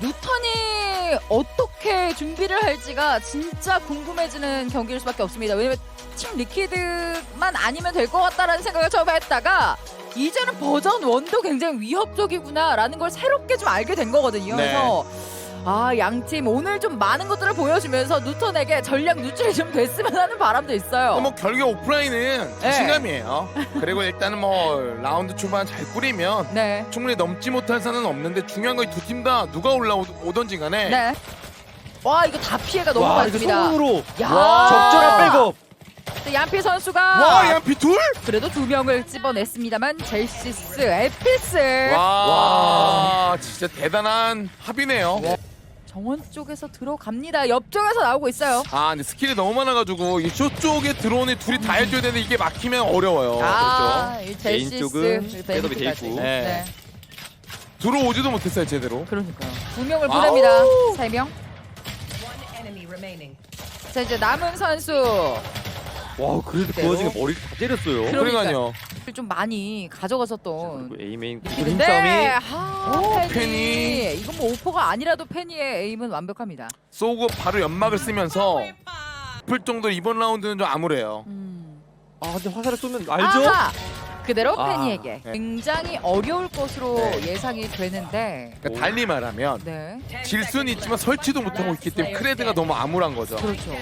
뉴턴이 어떻게 준비를 할지가 진짜 궁금해지는 경기일 수밖에 없습니다. 왜냐면 팀 리퀴드만 아니면 될 것 같다라는 생각을 처음에 했다가 이제는 버전 1도 굉장히 위협적이구나라는 걸 새롭게 좀 알게 된 거거든요. 네. 그래서 아, 양팀 오늘 좀 많은 것들을 보여주면서 뉴턴에게 전략 누출이 좀 됐으면 하는 바람도 있어요. 뭐 결국 오프라인은 네. 자신감이에요. 그리고 일단은 뭐 라운드 초반 잘 꾸리면 네. 충분히 넘지 못할 사는 없는데 중요한 건 두 팀 다 누가 올라오던지 간에 네. 와, 이거 다 피해가 너무 와 이거 많습니다. 손으로 야. 적절한 백업. 네, 얀피 선수가 와 양피 둘? 그래도 두 명을 찝어냈습니다만 젤시스, 에피스 와 진짜 대단한 합이네요. 정원 쪽에서 들어갑니다. 옆쪽에서 나오고 있어요. 아 근데 스킬이 너무 많아가지고 이 쇼쪽에 들어오는 둘이 다 해줘야 되는데 이게 막히면 어려워요. 아, 이 젤시스, 개인 쪽은 그리고 셋업이 돼. 있고. 네. 네. 들어오지도 못했어요 제대로. 그러니까요. 두 명을 아우. 보냅니다. 세 명. 자 이제 남은 선수 와 그래도 그 그대로. 와중에 머리를 다 때렸어요. 그럼- 그러니까요. 좀 많이 가져가셨던. 그리고 에이메인 근데 힘싸움이 아, 오, 페니. 이건 뭐 오퍼가 아니라도 페니의 에임은 완벽합니다. 쏘고 바로 연막을 쓰면서 풀 정도 이번 라운드는 좀 암울해요. 음. 아 근데 화살을 쏘면 알죠? 아하! 그대로 아, 페니에게 네. 굉장히 어려울 것으로 네. 예상이 되는데 그러니까 달리 말하면 네 질 수는 있지만 설치도 못하고 있기 때문에 크레드가 너무 암울한 거죠. 그렇죠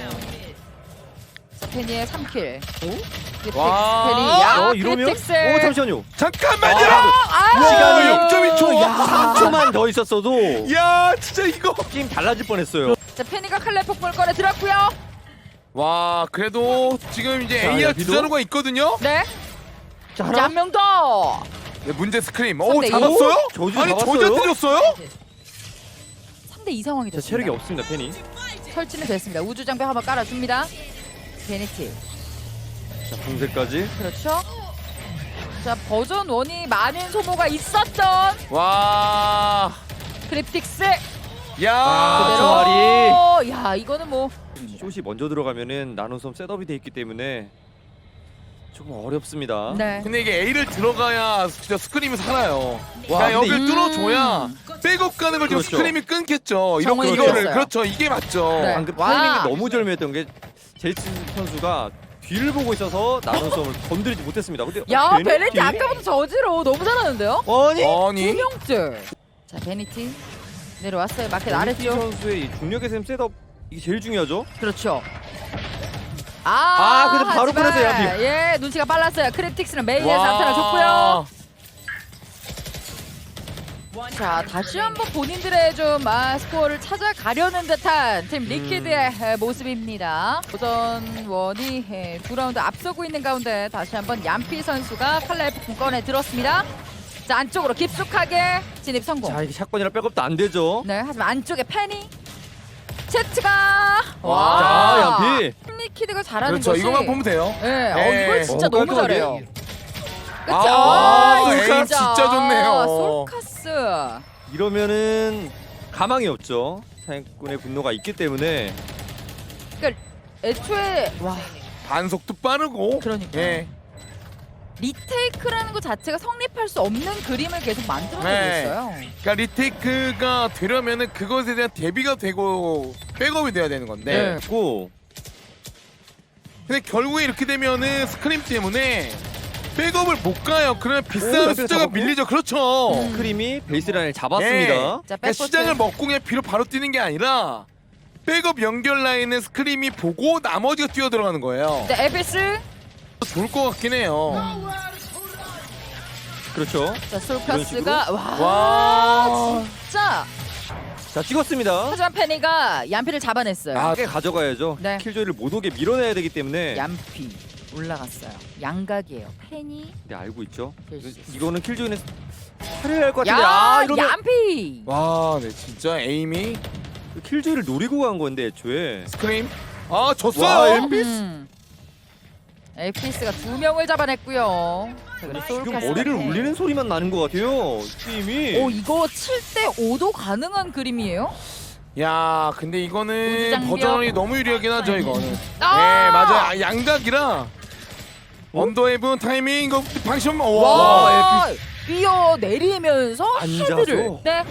자, 페니의 3킬 크리틱스 와. 페니 야 어 이러면? 크리틱스 어 잠시만요. 잠깐만요. 아, 시간이 0.2초. 야 3초만 더 있었어도 야 진짜 이거. 게임 달라질 뻔했어요. 자 페니가 칼날 폭풍을 꺼내 들었고요 와 그래도 지금 이제 자, AR 여기도? 두 자루가 있거든요. 네 자. 한 명 더. 네, 문제 스크림. 오. 잡았어요? 저주 아니 잡았어요? 저자 때렸어요? 3대 2 상황이 자 됐습니다. 체력이 없습니다 페니. 설치는 됐습니다. 우주 장벽 한번 깔아줍니다. 베네티. 자 공세까지. 그렇죠. 자 버전 1이 많은 소모가 있었던 와. 크립틱스. 야. 아, 그대로. 야 이거는 뭐 숏이 먼저 들어가면은 나노섬 셋업이 돼 있기 때문에 조금 어렵습니다. 네. 근데 이게 A를 들어가야 진짜 스크림이 살아요. 와, 야, 근데 여기를 이- 뚫어줘야 음. 백업 가는 걸 지금 그렇죠. 스크림이 끊겠죠. 이런 이겼어요. 그렇죠. 이게 맞죠. 네. 방금 와. 타이밍이 너무 절묘했던 게 젤슨 선수가 뒤를 보고 있어서 나노섬을 건드리지 못했습니다. 근데 야 어, 베네티 아까부터 저지로 너무 잘하는데요? 아니 두 아니. 명째. 자 베네티 내려왔어요. 마켓 베네티 아래쪽. 선수의 이 중력의 샘 셋업 이게 제일 중요하죠. 그렇죠. 아, 아, 근데 바로 하지만 끊었어요, 양피. 예, 눈치가 빨랐어요. 크립틱스는 메인에서 와. 나타나 줬고요. 자, 다시 한번 본인들의 좀 아, 스코어를 찾아가려는 듯한 팀 리퀴드의 에, 모습입니다. 도전 원이 에, 두 라운드 앞서고 있는 가운데 다시 한번 얀피 선수가 칼날 폭풍 꺼내 들었습니다. 자, 안쪽으로 깊숙하게 진입 성공. 자 이게 샷건이라 백업도 안 되죠. 네, 하지만 안쪽에 패니 채츠가 자 얀피. 팀 리퀴드가 잘하는 그렇죠. 것이 이거만 보면 돼요. 네, 어, 네. 이걸 진짜 어, 너무 깔끔하게. 잘해요. 그쵸? 아, 아, 에임 진짜 좋네요. 솔카스. 이러면은 가망이 없죠. 사냥꾼의 분노가 있기 때문에 애초에 와 반속도 빠르고. 그러니까 예. 리테이크라는 것 자체가 성립할 수 없는 그림을 계속 만들어내고 네. 있어요. 그러니까 리테이크가 되려면은 그것에 대한 대비가 되고 백업이 돼야 되는 건데. 네. 고 근데 결국에 이렇게 되면은 스크림 때문에 백업을 못 가요. 그러면 오, 비싼 옆에서 숫자가 잡았고? 밀리죠. 그렇죠. 음. 크림이 베이스라인을 잡았습니다. 자, 그러니까. 시장을 먹고 그냥 비로 바로 뛰는 게 아니라 백업 연결 라인은 스크림이 보고 나머지가 뛰어 들어가는 거예요. 네, 에피스. 좋을 것 같긴 해요. 그렇죠. 자, 솔카스가 와, 와. 진짜. 자 찍었습니다. 하지만 페니가 얀피를 잡아냈어요. 아, 꽤 가져가야죠. 네. 킬조이를 못 오게 밀어내야 되기 때문에. 얀피 올라갔어요. 양각이에요. 페니. 네 알고 있죠. 이거는 킬조이는 살해야 할 것 같은데. 야, 아 이러면 얀피. 와, 네 진짜 에임이 킬조이를 노리고 간 건데 애초에. 스크림. 아, 와, 졌어요. 엠비스. 음. 에피스가 두 명을 잡아냈고요. 자, 지금 머리를 네. 울리는 소리만 나는 것 같아요. 팀이. 오 이거 7대 5도 가능한 그림이에요? 야, 근데 이거는 우주장벽. 버전이 너무 유리하긴 하죠, 이거는. 아! 네, 맞아요. 아, 양각이라 언더웨브 타이밍 이거 방심 와. 와, 뛰어 내리면서 앉아서? 헤드를 네.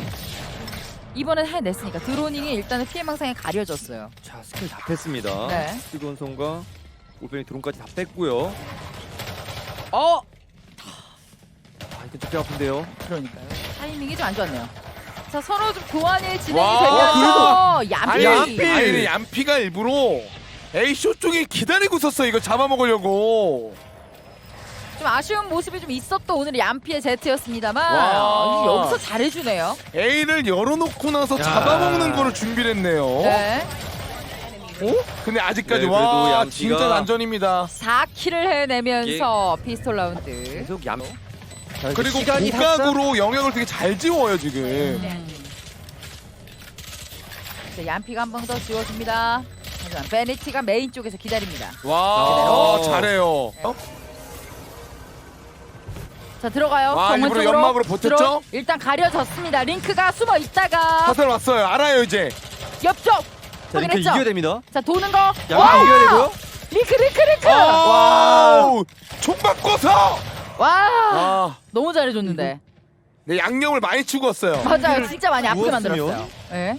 이번엔 해냈으니까 드로닝이 일단은 피해 망상에 가려졌어요. 자 스킬 다 뺐습니다. 네. 뜨거운 손과 올빼미 드론까지 다 뺐고요. 어! 아 이건 좀 아픈데요. 그러니까요. 타이밍이 좀 안 좋았네요. 자 서로 좀 교환이 진행이 와, 되면서 아니 얌피. 얌피 아니 얌피가 일부러 A쇼 쪽에 기다리고 있었어 이거 잡아먹으려고 좀 아쉬운 모습이 좀 있었던 오늘 얌피의 제트였습니다만 와. 여기서 잘해주네요. A를 열어놓고 나서 야. 잡아먹는 거를 준비를 했네요 네. 근데 아직까지 네, 그래도 와 얌피가- 진짜 난전입니다 4킬을 해내면서 피스톨 라운드. 계속 얌. 자, 이제 그리고 시간이 살짝- 고각으로 영역을 되게 잘 지워요 지금 음. 자, 얌피가 한 번 더 지워줍니다. 하지만 베네티가 메인 쪽에서 기다립니다. 와 어. 잘해요 어? 자 들어가요. 와, 정문 일부러 쪽으로. 연막으로 버텼죠? 들어- 일단 가려졌습니다. 링크가 숨어 있다가 화살 왔어요 알아요 이제 옆쪽 자 이렇게 확인했죠. 이겨야 됩니다. 자 도는 거. 야 와! 이겨야 되고요. 링크 링크 링크. 와우 총 바꿔서 와 아, 너무 잘해줬는데. 네, 양념을 많이 치고 왔어요 맞아요. 진짜 많이 아프게 누웠으면? 만들었어요. 네.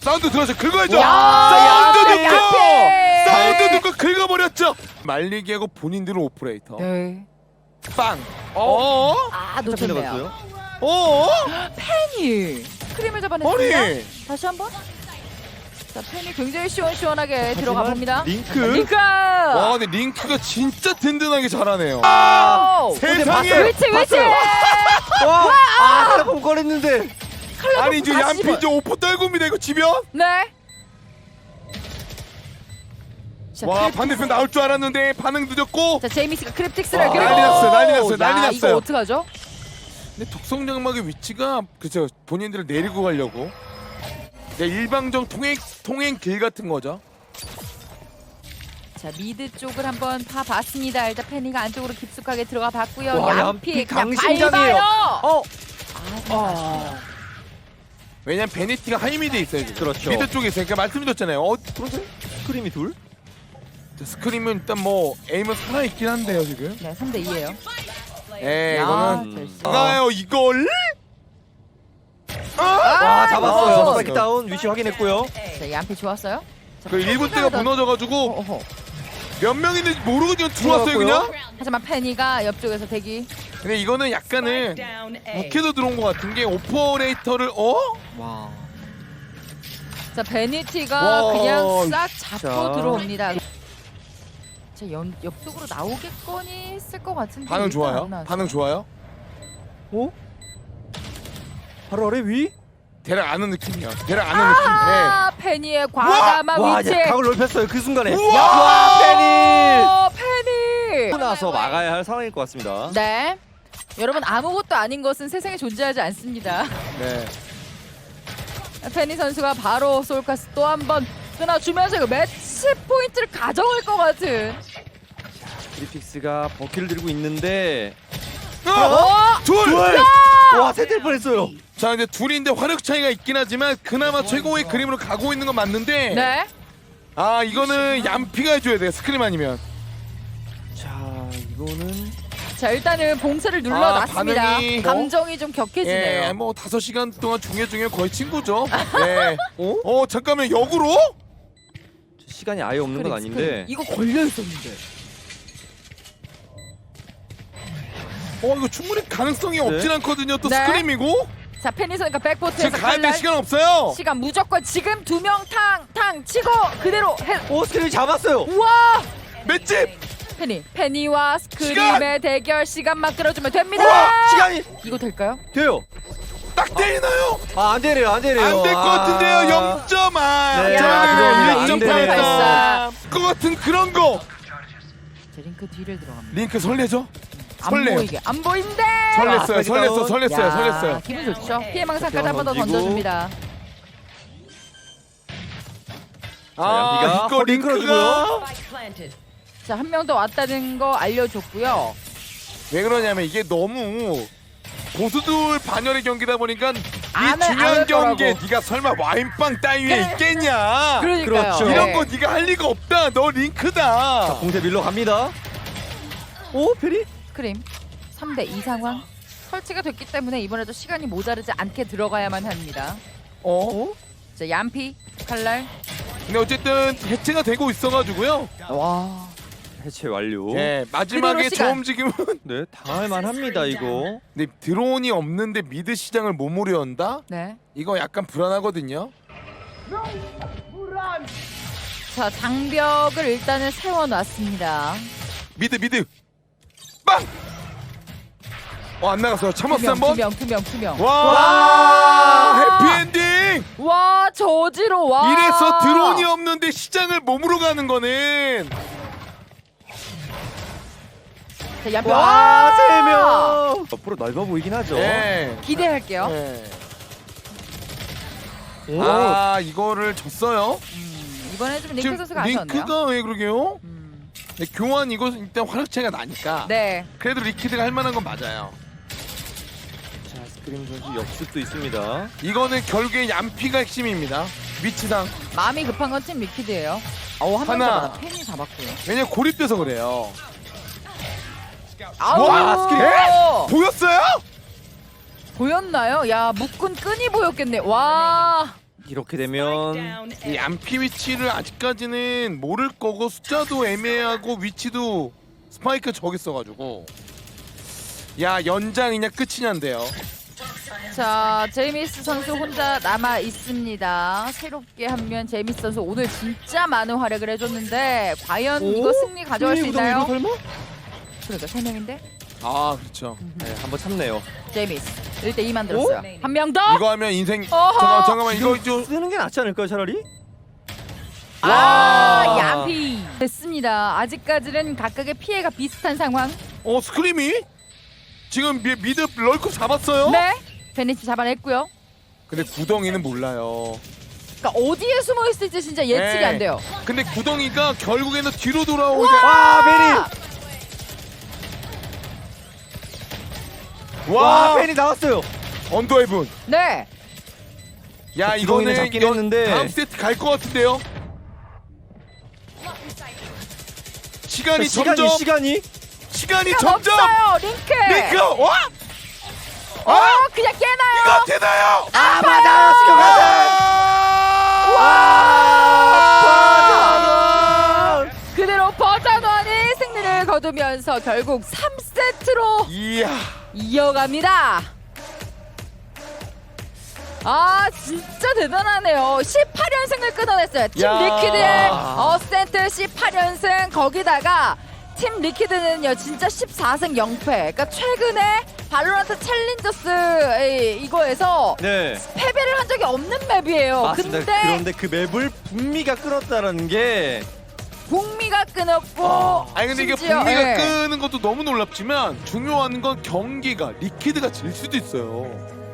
사운드 들어서 긁어야죠 야, 사운드 얌피! 듣고 사운드 듣고 긁어버렸죠 말리기 하고 본인들은 오퍼레이터 네. 빵 어? 아 잡혀 놓쳤네요. 나갔어요. 어? 팬이 크림을 잡아냈습니다. 아니 다시 한번. 자 팬이 굉장히 시원시원하게 들어가 봅니다. 링크. 링크. 와 근데 링크가 진짜 든든하게 잘하네요 오! 세상에 위치 위치. 와! 아, telephone 꺼냈는데. 아니 이제 이제 오퍼 떨굽니다 이거 지면 네. 자, 와 반대편 나올 줄 알았는데 반응 늦었고 자 제이미스가 크립틱스를 와, 그리고 난리 났어요, 난리 났어요, 난리 야, 났어요. 이거 어떡하죠? 근데 독성 장막의 위치가 그죠 본인들을 내리고 가려고 네, 일방적 통행 통행 길 같은 거죠 자 미드 쪽을 한번 파봤습니다. 일단 페니가 안쪽으로 깊숙하게 들어가 봤고요. 와, 얌피 얌피 그냥 강심장이에요. 밟아요. 어. 아, 왜냐면 베네티가 하이미드에 있어요 지금. 그렇죠. 미드 쪽에 있으니까 말씀드렸잖아요 어 스크림이 둘. 스크림은 일단 뭐 에임은 살아있긴 한데요 지금 네 3대 2예요. 에 야, 이거는. 가요 이걸 아! 와, 잡았어요. 이거. 스파이크 다운 위치 확인했고요. 자 얌피 좋았어요. 자, 그 1분 때가 더- 무너져가지고 어허. 몇 명인지 모르고 그냥 들어왔어요. 그냥 하지만 페니가 옆쪽에서 대기. 근데 이거는 약간은. 어케도 들어온 것 같은 게 오퍼레이터를 어? 와. 자 베니티가 와, 그냥 싹 잡고 자. 들어옵니다. 자 연, 옆쪽으로 나오겠거니 했을 것 같은데 반응 일단 좋아요? 안. 반응 좋아요? 어? 바로 아래 위? 대략 아는 느낌이야 대략 아는 느낌 아 페니의 과감한 와, 위치. 각을 넓혔어요. 그 순간에. 우와! 와, 페니. 어, 페니. 하고 나서 막아야 할 상황일 것 같습니다. 네. 여러분 아무것도 아닌 것은 세상에 존재하지 않습니다. 네. 페니 선수가 바로 솔카스 또 한 번 끊어주면서 이거 매치 포인트를 가져올 것 같은. 그리픽스가 버키를 들고 있는데 어! 어? 둘! 와, 세대 뻔했어요. 자 이제 둘인데 화력 차이가 있긴 하지만 그나마 최고의 그림으로 가고 있는 건 맞는데 네. 아 이거는 얌피가 해줘야 돼요 스크림 아니면 자, 이거는 자 일단은 봉쇄를 눌러놨습니다. 아, 반응이 뭐? 감정이 좀 격해지네요. 예, 뭐 다섯 시간 동안 중에 중에 거의 친구죠 예. 어? 어 잠깐만 역으로? 시간이 아예 없는 건 스크린, 아닌데. 스크린. 이거 걸려 있었는데. 어 이거 충분히 가능성이 없진 않거든요 또 네. 스크림이고 자 페니 선수가 백포트에서 지금 가야 될. 시간 없어요 시간 무조건 지금 두 명 탕 탕 치고 그대로 해. 오, 스크림이 잡았어요. 우와 맷집! 페니 페니와 스크림의 시간! 대결 시간만 끌어주면 됩니다. 우와, 시간이 이거 될까요? 돼요. 딱 때리나요? 아, 안 되네요. 안 되네요. 안 될것 아. 같은데요 0.5 네, 야, 그거는 1.84그 같은 그런 거자 링크 뒤를 들어갑니다. 링크 설레죠? 안 설레요 보이게 안 보인대. 설렜어요 설렜어. 설렜어요 야, 설렜어요 기분 좋죠. 피해 망상까지 한 번 더 던지고. 던져줍니다. 아 얌피가 이거 허리 링크가 끌어주고요. 자 한 명 더 왔다는 거 알려줬고요. 왜 그러냐면 이게 너무 고수들 반열의 경기다 보니까 이 중요한. 경기에 네가 설마 와인빵 따위에. 있겠냐 그러니까요. 그렇죠. 이런 네. 거 네가 할 리가 없다 너 링크다 공세 밀러 갑니다. 오, 페리? 크림 3대 2 상황 설치가 됐기 때문에 이번에도 시간이 모자르지 않게 들어가야만 합니다. 어? 자, 얌피, 칼날. 근데 어쨌든 해체가 되고 있어가지고요. 와 해체 완료. 예, 마지막에 저 시간. 움직임은 네 당할만 합니다 이거. 근데 드론이 없는데 미드 시장을 머무려 온다? 네. 이거 약간 불안하거든요. 자, 장벽을 일단은 세워놨습니다. 미드 미드 빵! 어안 나갔어요. 참았어 투명, 한번. 투명, 투명, 투명. 와, 해피엔딩! 와, 저지로 와. 이래서 드론이 없는데 시장을 몸으로 가는 거는 자, 얌피. 와세 명. 앞으로 넓어 보이긴 하죠. 예. 기대할게요. 예. 오. 아 이거를 졌어요. 음, 이번에 좀 링크 선수가 아쉬웠네요. 링크가 왜 그러게요? 음, 네, 교환 이거 일단 화력 차이가 나니까. 네. 그래도 리퀴드가 할 만한 건 맞아요. 자 스크림 선수 역습도 있습니다. 이거는 결국에 얌피가 핵심입니다. 위치상. 마음이 급한 건팀 리퀴드예요. 어, 하나. 팬이 잡았고요. 왜냐면 고립돼서 그래요. 아우, 와, 스킬! 어, 보였어요? 보였나요? 야, 묶은 끈이 보였겠네. 와. 이렇게 되면 이. 얌피 위치를 아직까지는 모를 거고 숫자도 애매하고 위치도 스파이크 저기 써가지고 야 연장이냐 끝이냐인데요. 자, 제이미스 선수 혼자 남아 있습니다. 새롭게 한 면 제이미스 선수 오늘 진짜 많은 활약을 해줬는데 과연 이거 승리 가져갈 수 있나요? 설마? 그러니까 세 명인데 아 그렇죠. 네 한번 참네요. 제이미스 1대 2 만들었어요. 오? 한 명 더. 이거 하면 인생 어허! 잠깐 잠깐만 이거 좀 쓰는 게 낫지 않을까요 차라리? 아, 와. 야비 됐습니다. 아직까지는 각각의 피해가 비슷한 상황. 어 스크림이 지금 미, 미드 럴컵 잡았어요. 네, 베니치 잡아냈고요. 근데 구덩이는 몰라요. 그러니까 어디에 숨어 있을지 진짜 예측이 네. 안 돼요. 근데 구덩이가 결국에는 뒤로 돌아오게. 와 베리. 와와 베리 나왔어요. 언더헤븐. 네, 야그 구덩이는 이거는 잡긴 여- 했는데. 다음 세트 갈 것 같은데요. 시간이 시간이 점점 시간이 시간이 시간 점점 없어요, 링크. 링크 와 어, 아! 그냥 이거 깨나요. 되나요? 아 맞아 지금 와! 그대로 버전원이 승리를 거두면서 결국 3세트로 이야 이어갑니다. 아 진짜 대단하네요. 18연승을 끊어냈어요. 팀 야. 리퀴드의 어센트 18연승 거기다가 팀 리퀴드는요 진짜 14승 0패. 그러니까 최근에 발로란트 챌린저스 이- 이거에서 네. 패배를 한 적이 없는 맵이에요. 맞습니다. 근데 그런데 그 맵을 북미가 끌었다라는 게 북미가 끊었고 아. 아니 근데 이게 심지어, 북미가 예. 끄는 것도 너무 놀랍지만 중요한 건 경기가 리퀴드가 질 수도 있어요.